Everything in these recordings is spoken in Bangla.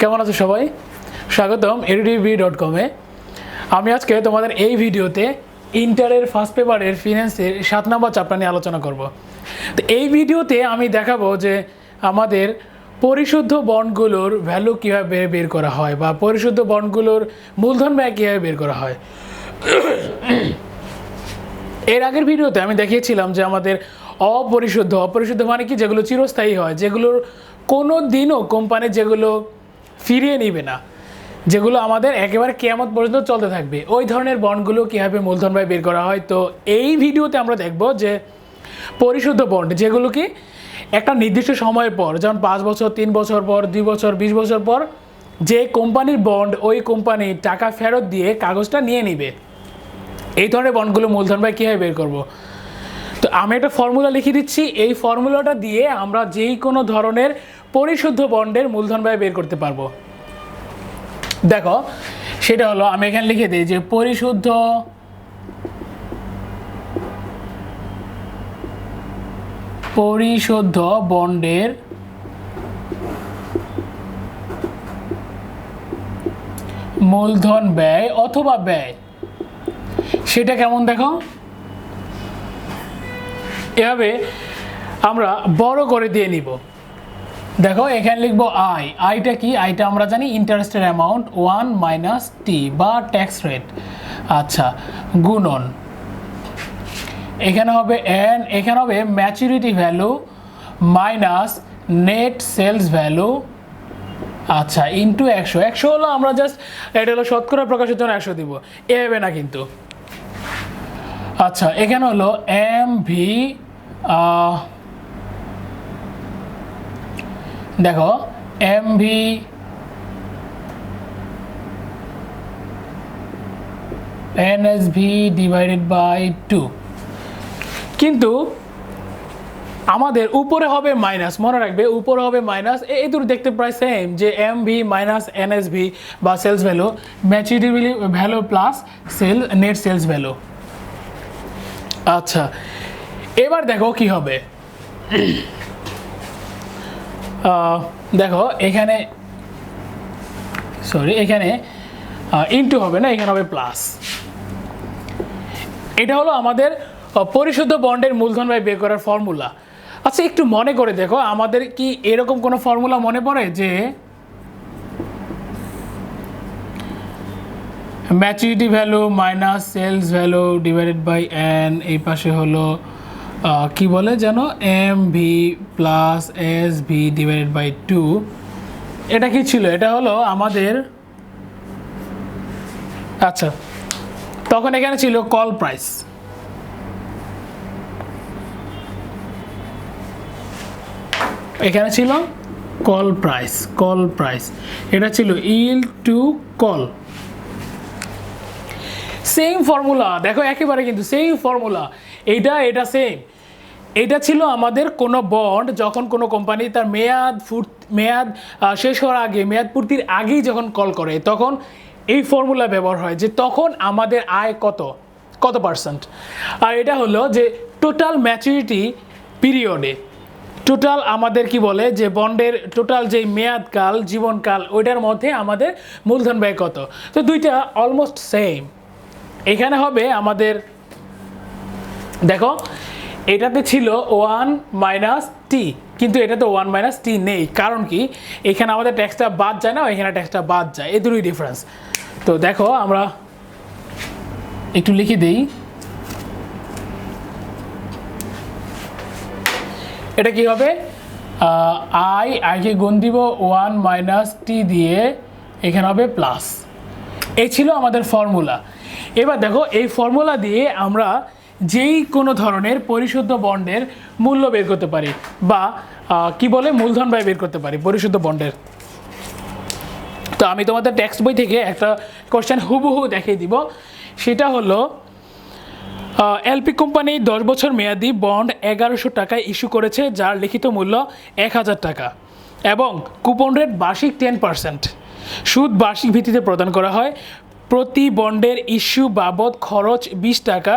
কেমন আছো সবাই? স্বাগতম এডিটিভি ডট কমে আমি আজকে তোমাদের এই ভিডিওতে ইন্টারের ফার্স্ট পেপারের ফিনান্সের সাত নম্বর চ্যাপ্টার নিয়ে আলোচনা করব। তো এই ভিডিওতে আমি দেখাবো যে আমাদের পরিশুদ্ধ বন্ডগুলোর ভ্যালু কীভাবে বের করা হয় বা পরিশুদ্ধ বন্ডগুলোর মূলধন ব্যয় কীভাবে বের করা হয়। এর আগের ভিডিওতে আমি দেখিয়েছিলাম যে আমাদের অপরিশুদ্ধ অপরিশুদ্ধ মানে কি? যেগুলো চিরস্থায়ী হয়, যেগুলোর কোনো দিনও কোম্পানি যেগুলো ফিরিয়ে নিবে না, যেগুলো আমাদের একেবারে কেয়ামত পর্যন্ত চলতে থাকবে। ওই ধরনের বন্ডগুলো কীভাবে মূলধন ব্যয় বের করা হয়? তো এই ভিডিওতে আমরা দেখব যে পরিশুদ্ধ বন্ড, যেগুলো কি একটা নির্দিষ্ট সময়ের পর, যেমন পাঁচ বছর, তিন বছর পর, দুই বছর, বিশ বছর পর, যে কোম্পানির বন্ড, ওই কোম্পানি টাকা ফেরত দিয়ে কাগজটা নিয়ে নিবে। এই ধরনের বন্ডগুলো মূলধন ব্যয় কীভাবে বের করব? তো আমি একটা ফর্মুলা লিখে দিচ্ছি। এই ফর্মুলাটা দিয়ে আমরা যেই কোনো ধরনের পরিশুদ্ধ বন্ডের মূলধন ব্যয় বের করতে পারব। দেখো, সেটা হলো, আমি এখানে লিখে দিই যে পরিশুদ্ধ পরিশুদ্ধ বন্ডের মূলধন ব্যয় অথবা ব্যয়। সেটা কেমন দেখো? এভাবে আমরা বড় করে দিয়ে নিব। দেখো, এখানে লিখব আই আইটা কি? আইটা আমরা জানি ইন্টারেস্টের অ্যামাউন্ট ওয়ান মাইনাস টি বা ট্যাক্স রেট আচ্ছা গুণন। এখানে হবে এন এখানে হবে maturity value minus net sales value আচ্ছা ইন্টু একশো। একশো হলো আমরা জাস্ট এটা হলো শতকরা প্রকাশের জন্য একশো দিব। এভাবে না কিন্তু। আচ্ছা এখানে হলো এম ভি দেখো M V NSV divided by two কিন্তু আমাদের উপরে হবে মাইনাস মনে রাখবে, উপরে হবে মাইনাস এই দুটো দেখতে প্রায় সেম যে এম ভি মাইনাস এনএসভি বা sales value maturity value plus sale net sales value আচ্ছা এবার দেখো কি হবে। দেখো, এখানে সরি এখানে ইনটু হবে না, এখানে হবে প্লাস এটা হলো আমাদের পরিশুদ্ধ বন্ডের মূলধন ব্যয় বের করার ফর্মুলা আচ্ছা একটু মনে করে দেখো, আমাদের কি এরকম কোনো ফর্মুলা মনে পড়ে যে maturity value minus sales value divided by N এই পাশে হলো কি বলে যেন? M V plus S V divided by two এটা কি ছিল? এটা হলো আমাদের আচ্ছা তখন এখানে ছিল কল প্রাইস এখানে ছিল কল প্রাইস কল প্রাইস এটা ছিল equal to call same formula দেখো একেবারে কিন্তু সেম ফর্মুলা এইটা এটা সেম এটা ছিল আমাদের কোনো বন্ড যখন কোনো কোম্পানি তার মেয়াদ ফুট মেয়াদ শেষ হওয়ার আগে, মেয়াদ পূর্তির আগেই যখন কল করে, তখন এই ফর্মুলা ব্যবহার হয় যে তখন আমাদের আয় কত? কত পার্সেন্ট আর এটা হলো যে টোটাল ম্যাচুরিটি পিরিয়ডে টোটাল আমাদের কি বলে? যে বন্ডের টোটাল যে মেয়াদকাল জীবনকাল ওইটার মধ্যে আমাদের মূলধন ব্যয় কত? তো দুইটা অলমোস্ট সেম এখানে হবে আমাদের, দেখো এটাতে ছিল ওয়ান মাইনাস টি কিন্তু এটাতে ওয়ান মাইনাস টি নেই। কারণ কি? এখানে আমাদের ট্যাক্সটা বাদ যায় না, এখানে ট্যাক্সটা বাদ যায়। এ দুটোই ডিফারেন্স তো দেখো, আমরা একটু লিখে দিই। এটা কি হবে? আই আইকে গুণ দিব ওয়ান মাইনাস টি দিয়ে এখানে হবে প্লাস এই ছিল আমাদের ফর্মুলা এবার দেখো, এই ফর্মুলা দিয়ে আমরা যেই কোনো ধরনের পরিশুদ্ধ বন্ডের মূল্য বের করতে পারি বা কি বলে, মূলধন ব্যয় বের করতে পারি পরিশুদ্ধ বন্ডের। তো আমি তোমাদের টেক্সট বই থেকে একটা কোশ্চেন হুবহু দেখিয়ে দিব। সেটা হলো এলপি কোম্পানি দশ বছর মেয়াদি বন্ড এগারোশো টাকায় ইস্যু করেছে, যার লিখিত মূল্য এক হাজার টাকা এবং কুপন রেট বার্ষিক টেন পার্সেন্ট সুদ বার্ষিক ভিত্তিতে প্রদান করা হয়। প্রতি বন্ডের ইস্যু বাবদ খরচ বিশ টাকা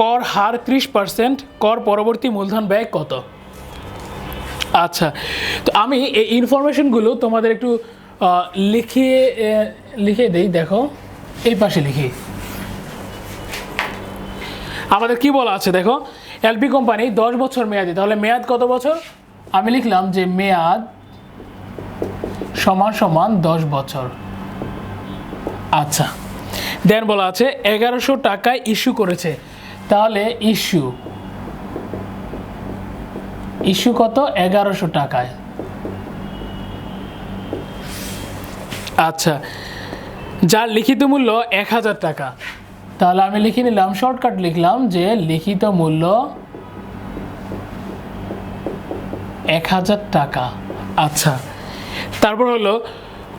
কর হার ত্রিশ পার্সেন্ট, কর পরবর্তী মূলধন ব্যয় কত? আচ্ছা তো আমি এই ইনফরমেশনগুলো তোমাদের একটু লিখিয়ে লিখে দেই, দেখো, এই পাশে লিখি। আমাদের কি বলা আছে, দেখো, এলপি কোম্পানি দশ বছর মেয়াদি, তাহলে মেয়াদ কত বছর? আমি লিখলাম যে মেয়াদ সমান সমান দশ বছর। আচ্ছা দেন বলা আছে, এগারোশো টাকায় ইস্যু করেছে। তাহলে ইস্যু। ইস্যু কত? এগারোশো টাকায়। আচ্ছা যার লিখিত মূল্য এক হাজার টাকা। তাহলে আমি লিখে নিলাম, শর্টকাট লিখলাম যে লিখিত মূল্য এক হাজার টাকা। আচ্ছা তারপর হলো,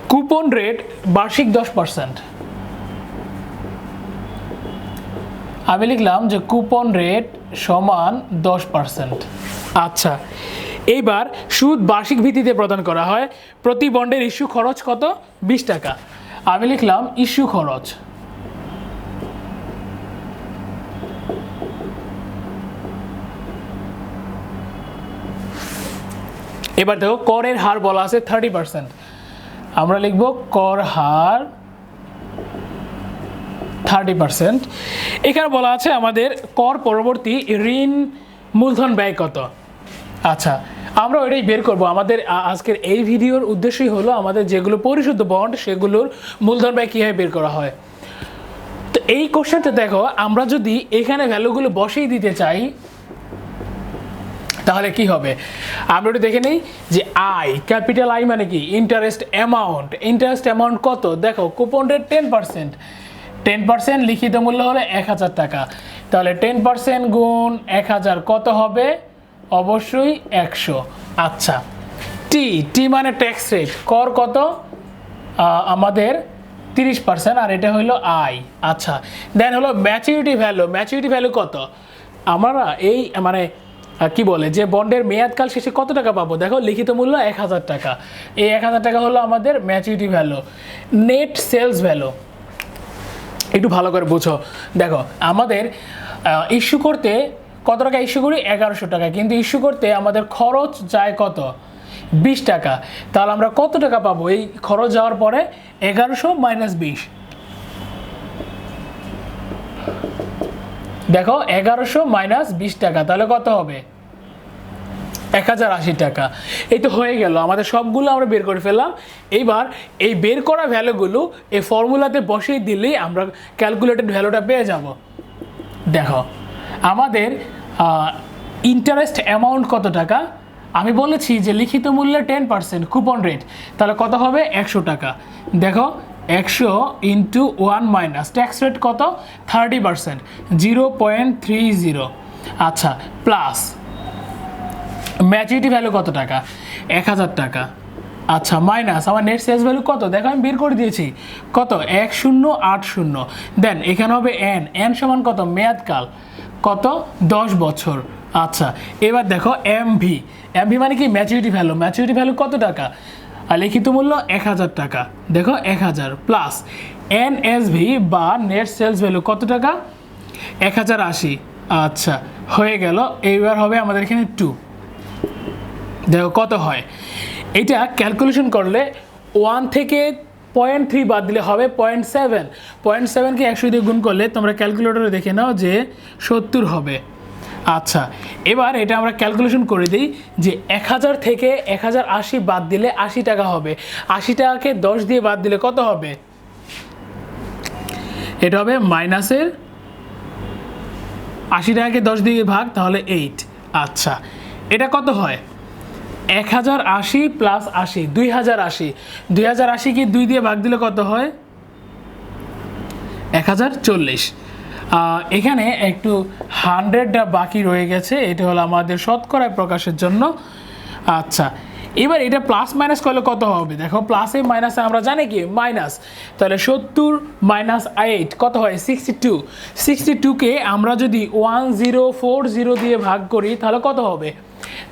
কুপন রেট বার্ষিক দশ পার্সেন্ট আমি লিখলাম যে কুপন রেট সমান দশ পার্সেন্ট। আচ্ছা এইবার সুদ বার্ষিক ভিত্তিতে প্রদান করা হয়। প্রতি বন্ডের ইস্যু খরচ কত? বিশ টাকা। আমি লিখলাম ইস্যু খরচ। এবার দেখো করের হার বলা আছে থার্টি পার্সেন্ট আমরা লিখব কর হার থার্টি পার্সেন্ট। এখানে বলা আছে আমাদের কর পরবর্তী ঋণ মূলধন ব্যয় কত। আচ্ছা আমরা ওইটাই বের করব। আমাদের আজকের এই ভিডিওর উদ্দেশ্যই হলো আমাদের যেগুলো পরিশুদ্ধ বন্ড সেগুলোর মূলধন ব্যয় কীভাবে বের করা হয়। তো এই কোশ্চেনটা দেখো, আমরা যদি এখানে ভ্যালুগুলো বসেই দিতে চাই, তাহলে কি হবে? আমরা একটু দেখে নিই যে আই ক্যাপিটাল আই মানে কি? ইন্টারেস্ট অ্যামাউন্ট ইন্টারেস্ট অ্যামাউন্ট কত? দেখো coupon rate ten percent ten percent লিখিত মূল্য হলে এক হাজার টাকা। তাহলে টেন পার্সেন্ট গুণ এক হাজার কত হবে? অবশ্যই একশো। আচ্ছা টি টি মানে ট্যাক্স রেট কর কত? আমাদের তিরিশ পার্সেন্ট আর এটা হলো আই আচ্ছা দেন হলো ম্যাচিউরিটি ভ্যালু ম্যাচিউরিটি ভ্যালু কত? আমরা এই মানে কি বলে, যে বন্ডের মেয়াদকাল শেষে কত টাকা পাবো? দেখো, লিখিত মূল্য এক হাজার টাকা। এই এক হাজার টাকা হলো আমাদের maturity value net sales value একটু ভালো করে বুঝো। দেখো, আমাদের ইস্যু করতে কত টাকা ইস্যু করি? এগারোশো টাকা। কিন্তু ইস্যু করতে আমাদের খরচ যায় কত? বিশ টাকা। তাহলে আমরা কত টাকা পাবো? এই খরচ যাওয়ার পরে এগারোশো মাইনাস বিশ। দেখো, এগারোশো মাইনাস বিশ টাকা। তাহলে কত হবে? এক হাজার আশি টাকা। এই তো হয়ে গেল, আমাদের সবগুলো আমরা বের করে ফেললাম। এইবার এই বের করা ভ্যালুগুলো এই ফর্মুলাতে বসিয়ে দিলেই আমরা ক্যালকুলেটেড ভ্যালুটা পেয়ে যাব। দেখো, আমাদের ইন্টারেস্ট অ্যামাউন্ট কত টাকা? আমি বলেছি যে লিখিত মূল্যে টেন পার্সেন্ট কুপন রেট তাহলে কত হবে? একশো টাকা। দেখো, একশো into one minus tax rate কত? Thirty percent zero point three zero আচ্ছা প্লাস ম্যাচুরিটি ভ্যালু কত টাকা? এক হাজার টাকা। আচ্ছা মাইনাস আমার নেট সেলস ভ্যালু কত? দেখো, আমি বের করে দিয়েছি। কত? এক শূন্য, আট শূন্য। দেন এখানে হবে এন এন সমান কত? মেয়াদকাল কত? দশ বছর। আচ্ছা এবার দেখো এম ভি এম ভি মানে কি? ম্যাচুরিটি ভ্যালু ম্যাচুরিটি ভ্যালু কত টাকা? আর লিখিত মূল্য এক হাজার টাকা। দেখো, এক হাজার প্লাস এন এস ভি বা নেট সেলস ভ্যালু কত টাকা? এক হাজার আশি। আচ্ছা হয়ে গেল। এইবার হবে আমাদের এখানে টু দেখো, কত হয়? এটা ক্যালকুলেশন করলে ওয়ান থেকে পয়েন্ট থ্রি বাদ দিলে হবে পয়েন্ট সেভেন পয়েন্ট সেভেনকে একশো দিয়ে গুণ করলে তোমরা ক্যালকুলেটরে দেখে নাও যে সত্তর হবে। আচ্ছা এবার এটা আমরা ক্যালকুলেশন করে দিই যে এক হাজার থেকে এক হাজার আশি বাদ দিলে আশি টাকা হবে। আশি টাকাকে দশ দিয়ে বাদ দিলে কত হবে? এটা হবে মাইনাসের আশি টাকাকে দশ দিয়ে ভাগ, তাহলে এইট আচ্ছা এটা কত হয়? এক হাজার আশি প্লাস আশি, দুই হাজার আশি। দুই হাজার আশি কি দুই দিয়ে ভাগ দিলে কত হয়? এক হাজার চল্লিশ। এখানে একটু হান্ড্রেডটা বাকি রয়ে গেছে, এটা হলো আমাদের শতকরায় প্রকাশের জন্য। আচ্ছা এবার এটা প্লাস মাইনাস করলে কত হবে? দেখো প্লাসে মাইনাসে আমরা জানি কি? মাইনাস তাহলে সত্তর মাইনাস এইট কত হয়? সিক্সটি টু সিক্সটি টুকে আমরা যদি ওয়ান জিরো ফোর জিরো দিয়ে ভাগ করি, তাহলে কত হবে?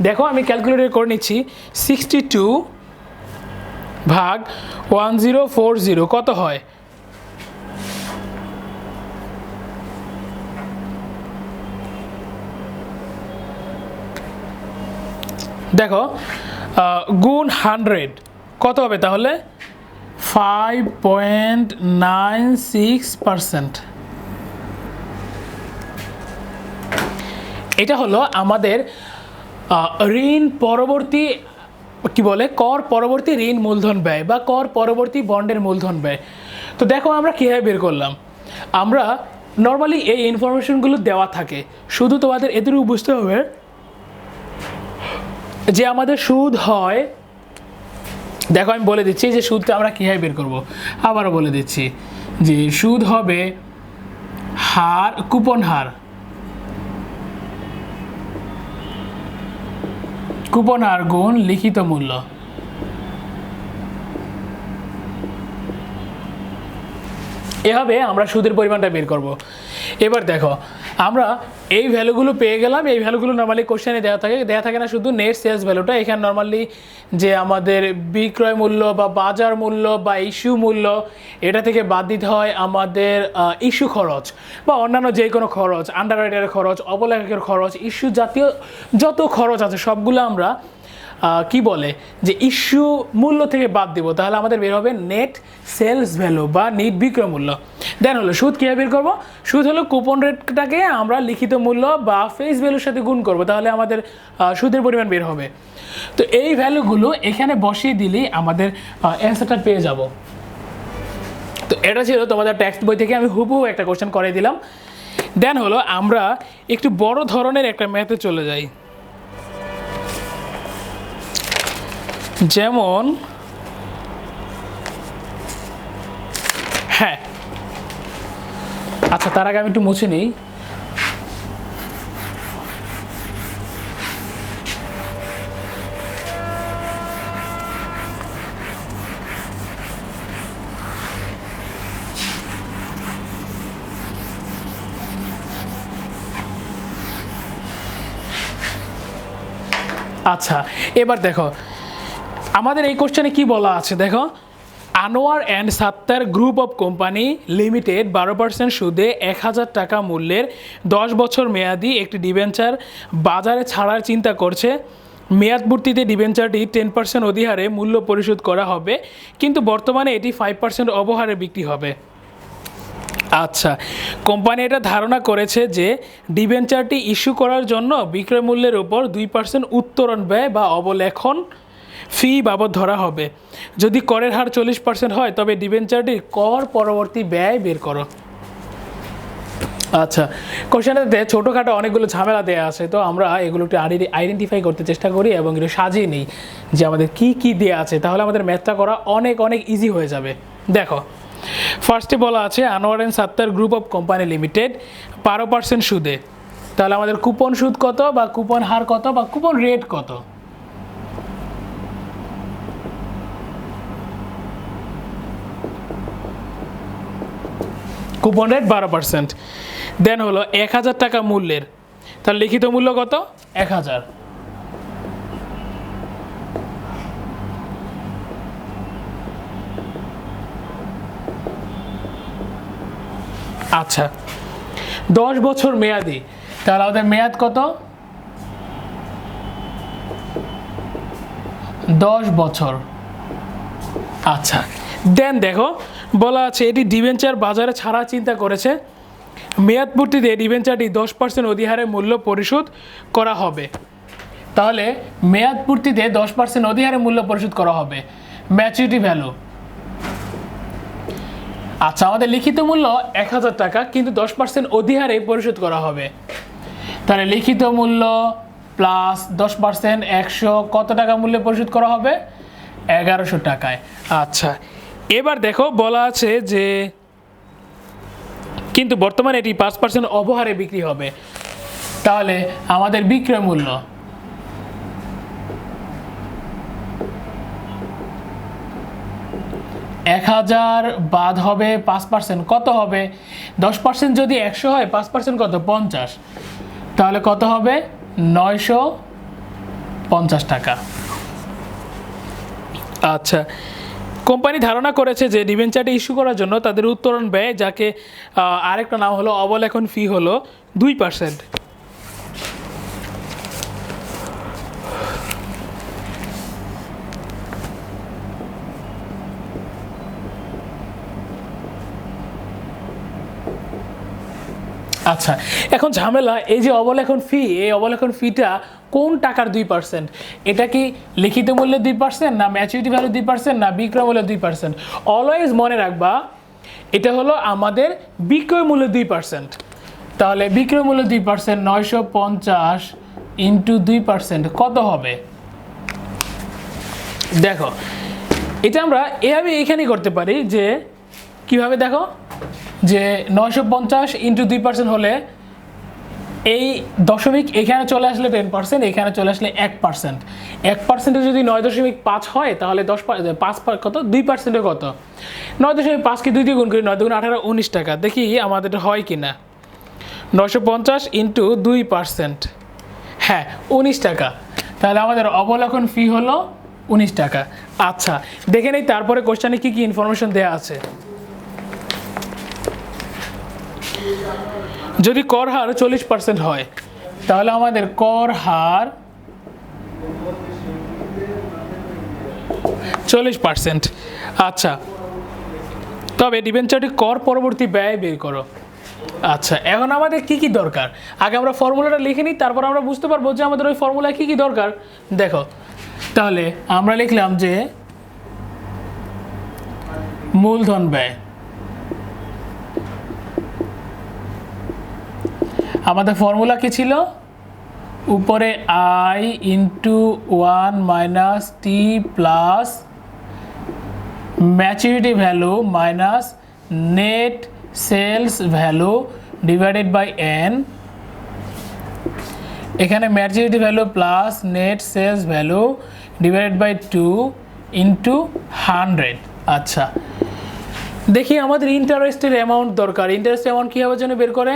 দেখো, আমি ক্যালকুলেটর করে নিচ্ছি। সিক্সটি টু ভাগ ওয়ান জিরো ফোর জিরো কত হয়? দেখো গুণ হান্ড্রেড কত হবে তাহলে? Five point nine six percent এটা হলো আমাদের ঋণ পরবর্তী, কি বলে, কর পরবর্তী ঋণ মূলধন ব্যয় বা কর পরবর্তী বন্ডের মূলধন ব্যয়। তো দেখো আমরা কীভাবে বের করলাম। আমরা নর্মালি এই ইনফরমেশনগুলো দেওয়া থাকে। শুধু তোমাদের এদেরও বুঝতে হবে যে আমাদের সুদ হয়, দেখো আমি বলে দিচ্ছি যে সুদটা আমরা কীভাবে বের করব। আবারও বলে দিচ্ছি যে সুদ হবে হার, কুপন হার। কুপন আর গুণ লিখিত মূল্য। এভাবে আমরা সুদের পরিমাণটা বের করব। এবার দেখো, আমরা এই ভ্যালুগুলো পেয়ে গেলাম, এই ভ্যালুগুলো নর্মালি কোশ্চেনে দেওয়া থাকে দেওয়া থাকে না শুধু নেট সেলস ভ্যালুটা এখানে নর্মালি যে আমাদের বিক্রয় মূল্য বা বাজার মূল্য বা ইস্যু মূল্য, এটা থেকে বাদ দিতে হয় আমাদের ইস্যু খরচ বা অন্যান্য যে কোনো খরচ আন্ডার খরচ, অবলেখকের খরচ ইস্যু জাতীয় যত খরচ আছে, সবগুলো আমরা কি বলে? যে ইস্যু মূল্য থেকে বাদ দিব, তাহলে আমাদের বের হবে নেট সেলস ভ্যালু বা নিট বিক্রয় মূল্য। দেন হলো, সুদ কীভাবে বের করব? সুদ হলো কুপন রেটটাকে আমরা লিখিত মূল্য বা ফেস ভ্যালুর সাথে গুণ করব, তাহলে আমাদের সুদের পরিমাণ বের হবে। তো এই ভ্যালুগুলো এখানে বসিয়ে দিলেই আমাদের অ্যান্সারটা পেয়ে যাব। তো এটা ছিল তোমাদের টেক্সট বই থেকে, আমি হুবহু একটা কোশ্চেন করে দিলাম। দেন হলো, আমরা একটু বড় ধরনের একটা ম্যাথে চলে যাই। যেমন হ্যাঁ। আচ্ছা তার আগে আমি একটু মুছে নিই। আচ্ছা এবার দেখো আমাদের এই কোশ্চেনে কি বলা আছে? দেখো, Anwar and Sattar group of company limited বারো পার্সেন্ট সুদে এক হাজার টাকা মূল্যের দশ বছর মেয়াদি একটি ডিবেঞ্চার বাজারে ছাড়ার চিন্তা করছে। মেয়াদপূর্তিতে ডিবেঞ্চারটি টেন পার্সেন্ট অধিহারে মূল্য পরিশোধ করা হবে, কিন্তু বর্তমানে এটি ফাইভ পার্সেন্ট অবহারে বিক্রি হবে। আচ্ছা কোম্পানি এটা ধারণা করেছে যে ডিবেঞ্চারটি ইস্যু করার জন্য বিক্রয় মূল্যের উপর দুই পার্সেন্ট উত্তরণ ব্যয় বা অবলেখন ফি বাবদ ধরা হবে। যদি করের হার চল্লিশ পার্সেন্ট হয়, তবে ডিবেঞ্চারটির কর পরবর্তী ব্যয় বের করো। আচ্ছা কোশ্চেনটাতে ছোটোখাটো অনেকগুলো ঝামেলা দেওয়া আছে, তো আমরা এগুলো একটু আইডেন্টিফাই করতে চেষ্টা করি এবং একটু সাজিয়ে নিই যে আমাদের কি কি দেওয়া আছে। তাহলে আমাদের ম্যাথটা করা অনেক অনেক ইজি হয়ে যাবে। দেখো ফার্স্টে বলা আছে Anwar and Sattar group of company limited বারো পার্সেন্ট সুদে। তাহলে আমাদের কুপন সুদ কত বা কুপন হার কত বা কুপন রেট কত? কুপন রেট বারো পার্সেন্ট দেন হলো এক হাজার টাকা মূল্যের। তার লিখিত মূল্য কত? এক হাজার। আচ্ছা দশ বছর মেয়াদি। তাহলে আমাদের মেয়াদ কত? দশ বছর। আচ্ছা দেন দেখো বলা আছে, এটি ডিভেঞ্চার বাজারে ছাড়া চিন্তা করেছে। মেয়াদপূর্তিতে ডিভেঞ্চারটি দশ পার্সেন্ট অধিহারে মূল্য পরিশোধ করা হবে। তাহলে মেয়াদপূর্তিতে দশ পার্সেন্ট অধিহারে মূল্য পরিশোধ করা হবে। ম্যাচুরিটি ভ্যালু আচ্ছা আমাদের লিখিত মূল্য এক হাজার টাকা, কিন্তু দশ পার্সেন্ট অধিহারে পরিশোধ করা হবে। তাহলে লিখিত মূল্য প্লাস দশ পার্সেন্ট একশো কত টাকা মূল্যে পরিশোধ করা হবে? এগারোশো টাকায়। আচ্ছা এবার দেখো বলা আছে যে কিন্তু বর্তমানে এটি পাঁচ পার্সেন্ট অবহারে বিক্রি হবে। তাহলে আমাদের বিক্রয় মূল্য। এক হাজার বাদ হবে পাঁচ পার্সেন্ট কত হবে? দশ পার্সেন্ট যদি একশো হয়, পাঁচ পার্সেন্ট কত? পঞ্চাশ। তাহলে কত হবে? নয়শো পঞ্চাশ টাকা। আচ্ছা কোম্পানি ধারণা করেছে যে ডিভেঞ্চারটি ইস্যু করার জন্য তাদের উত্তরণ ব্যয়, যাকে আরেকটা নাম হলো, অবলেখন ফি হলো দুই পার্সেন্ট আচ্ছা এখন ঝামেলা, এই যে অবলেখন ফি, এই অবলেখন ফিটা কোন টাকার দুই পার্সেন্ট এটা কি লিখিত মূল্যে দুই পার্সেন্ট না ম্যাচুরিটি ভ্যালু দুই পার্সেন্ট না বিক্রয় মূল্যে দুই পার্সেন্ট অলওয়েজ মনে রাখবা, এটা হলো আমাদের বিক্রয় মূল্য দুই পার্সেন্ট তাহলে বিক্রয় মূল্য দুই পার্সেন্ট নয়শো পঞ্চাশ ইন্টু দুই পার্সেন্ট কত হবে? দেখো, এটা আমরা এভাবে এখানেই করতে পারি যে, কীভাবে দেখো? যে নয়শো পঞ্চাশ ইন্টু দুই পার্সেন্ট হলে এই দশমিক এখানে চলে আসলে টেন পার্সেন্ট এখানে চলে আসলে এক পার্সেন্ট এক পার্সেন্টে যদি নয় দশমিক পাঁচ হয়, তাহলে দশ পাঁচ কত? দুই পার্সেন্টে কত? নয় দশমিক পাঁচকে দুই দিয়ে গুণ করি, নয় দুগুণ আঠারো, উনিশ টাকা। দেখি আমাদের হয় কি না নয়শো পঞ্চাশ ইন্টু দুই পার্সেন্ট হ্যাঁ উনিশ টাকা। তাহলে আমাদের অবলোকন ফি হলো উনিশ টাকা। আচ্ছা দেখে নেই তারপরে কোশ্চানে কী কী ইনফরমেশন দেওয়া আছে? যদি কর হার চল্লিশ পার্সেন্ট হয়, তাহলে আমাদের কর হার চল্লিশ পার্সেন্ট আচ্ছা তবে ডিভেঞ্চারটি কর পরবর্তী ব্যয় বের করো। আচ্ছা এখন আমাদের কি কি দরকার? আগে আমরা ফর্মুলাটা লিখে নিই, তারপর আমরা বুঝতে পারব যে আমাদের ওই ফর্মুলায় কি কি দরকার। দেখো, তাহলে আমরা লিখলাম যে মূলধন ব্যয়। আমাদের ফর্মুলা কি ছিল? উপরে I into one minus T plus maturity value minus net sales value divided by N এখানে maturity value plus net sales value divided by two into hundred আচ্ছা। দেখি আমাদের ইন্টারেস্টের অ্যামাউন্ট দরকার। ইন্টারেস্ট অ্যামাউন্ট কীভাবে যেন বের করে?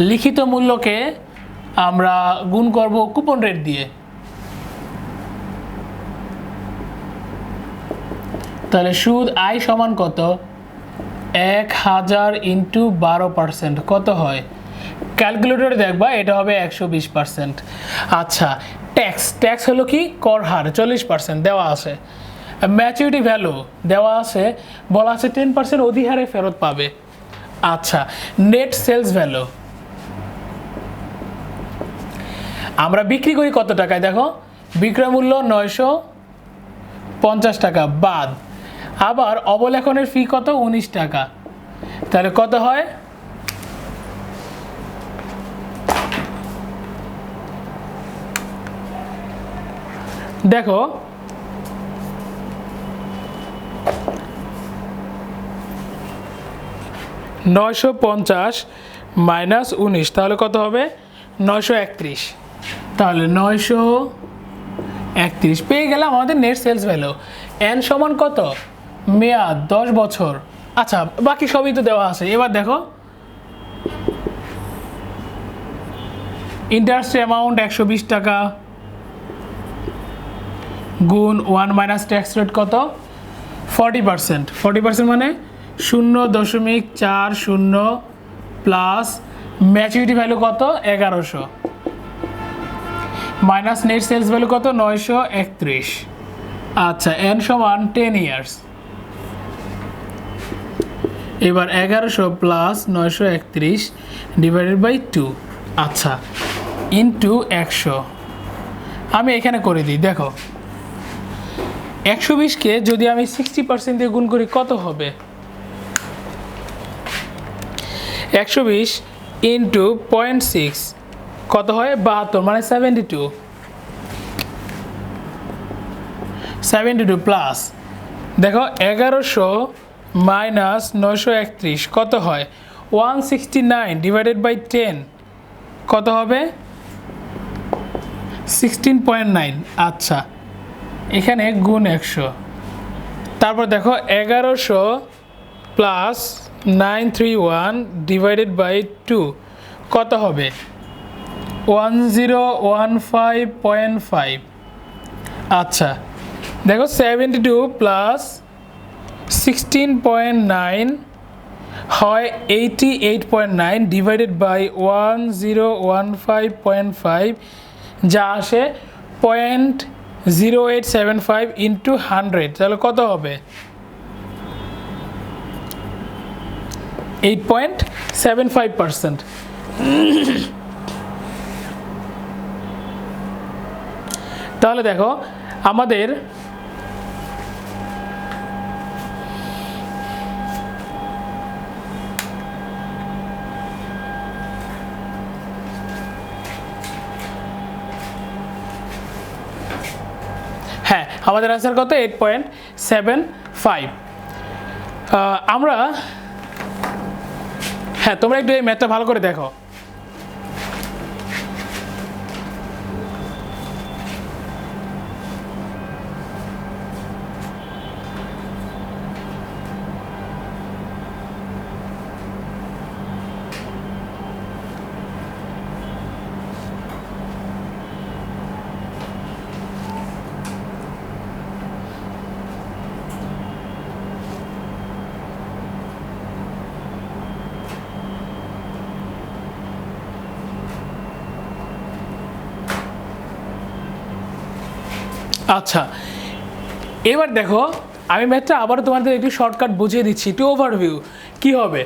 লিখিত মূল্যকে আমরা গুণ করব কুপন রেট দিয়ে। তাহলে সুদ আয় সমান কত? এক হাজার ইন্টু বারো পার্সেন্ট কত হয়? ক্যালকুলেটরে দেখবা এটা হবে একশো বিশ পার্সেন্ট আচ্ছা ট্যাক্স ট্যাক্স হলো কি? কর হার, চল্লিশ পার্সেন্ট দেওয়া আছে। ম্যাচুরিটি ভ্যালু দেওয়া আছে, বলা আছে টেন পার্সেন্ট অধিহারে ফেরত পাবে। আচ্ছা নেট সেলস ভ্যালু আমরা বিক্রি করি কত টাকায়? দেখো বিক্রয় মূল্য নয়শো পঞ্চাশ টাকা, বাদ। আবার অবলেখনের ফি কত? উনিশ টাকা। তাহলে কত হয়? দেখো, নয়শো পঞ্চাশ মাইনাস উনিশ, তাহলে কত হবে? নয়শো একত্রিশ। তাহলে নয়শো একত্রিশ। পেয়ে গেলাম আমাদের নেট সেলস ভ্যালু এন সমান কত? মেয়াদ, দশ বছর। আচ্ছা বাকি সবই তো দেওয়া আছে। এবার দেখো। ইন্টারেস্ট অ্যামাউন্ট একশো বিশ টাকা। গুণ ওয়ান মাইনাস ট্যাক্স রেট কত? ফর্টি পার্সেন্ট ফর্টি পার্সেন্ট মানে শূন্য দশমিক চার শূন্য প্লাস ম্যাচুরিটি ভ্যালু কত? এগারোশো। মাইনাস নেট সেলস ভ্যালু কত? নয়শো একত্রিশ। আচ্ছা এন সমান টেন ইয়ার্স এবার এগারোশো প্লাস নয়শো একত্রিশ ডিভাইডেড বাই টু আচ্ছা ইন্টু একশো। আমি এখানে করে দিই, দেখো। একশো বিশকে যদি আমি সিক্সটি পার্সেন্ট দিয়ে গুণ করি, কত হবে? একশো বিশ ইন্টু পয়েন্ট সিক্স কত হয়? বাহাত্তর মানে seventy two seventy two plus দেখো, এগারোশো মাইনাস নশো একত্রিশ, কত হয়? One sixty nine divided by ten কত হবে? সিক্সটিন পয়েন্ট নাইন আচ্ছা। এখানে গুণ একশো। তারপর দেখো, এগারোশো plus nine three one divided by two কত হবে? One zero one five point five আচ্ছা দেখো seventy two plus sixteen point nine হয় eighty eight point nine divided by one zero one five point five যা আসে point zero eight seven five hundred তাহলে কত হবে? Eight point seven five percent তাহলে দেখো, আমাদের হ্যাঁ আমাদের আনসার কত? এইট পয়েন্ট সেভেন ফাইভ আমরা হ্যাঁ তোমরা একটু এই ম্যাথটা ভালো করে দেখো। আচ্ছা এবার দেখো, আমি ম্যাথটা আবারও তোমাদের একটু শর্টকাট বুঝিয়ে দিচ্ছি, একটু ওভারভিউ কি হবে?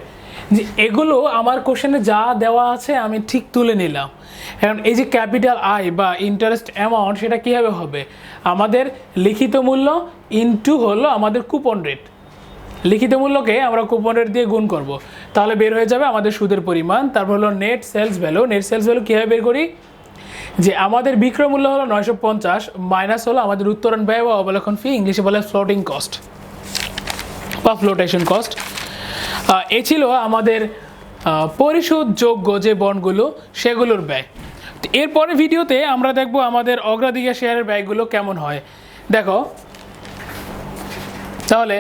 যে এগুলো আমার কোশ্চেনে যা দেওয়া আছে আমি ঠিক তুলে নিলাম। এখন এই যে ক্যাপিটাল আই বা ইন্টারেস্ট অ্যামাউন্ট সেটা কীভাবে হবে? আমাদের লিখিত মূল্য ইনটু হলো আমাদের কুপন রেট লিখিত মূল্যকে আমরা কুপন রেট দিয়ে গুণ করব। তাহলে বের হয়ে যাবে আমাদের সুদের পরিমাণ, তারপর হলো net sales value net sales value কীভাবে বের করি? যে আমাদের বিক্রয় মূল্য হলো নয়শো পঞ্চাশ মাইনাস হলো আমাদের উত্তরণ ব্যয় বা অবলেখন ফি ইংলিশে বলে ফ্লোটিং কস্ট বা ফ্লোটেশন কস্ট এ ছিল আমাদের পরিশোধযোগ্য যে বন্ডগুলো সেগুলোর ব্যয়। এরপরে ভিডিওতে আমরা দেখব আমাদের অগ্রাধিকার শেয়ারের ব্যয়গুলো কেমন হয়। দেখো, তাহলে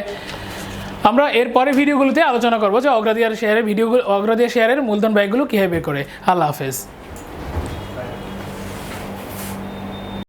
আমরা এরপরে ভিডিওগুলোতে আলোচনা করব যে অগ্রাধিকার শেয়ারের ভিডিওগুলো, অগ্রাধিকার শেয়ারের মূলধন ব্যয়গুলো কীভাবে করে। আল্লাহ হাফেজ।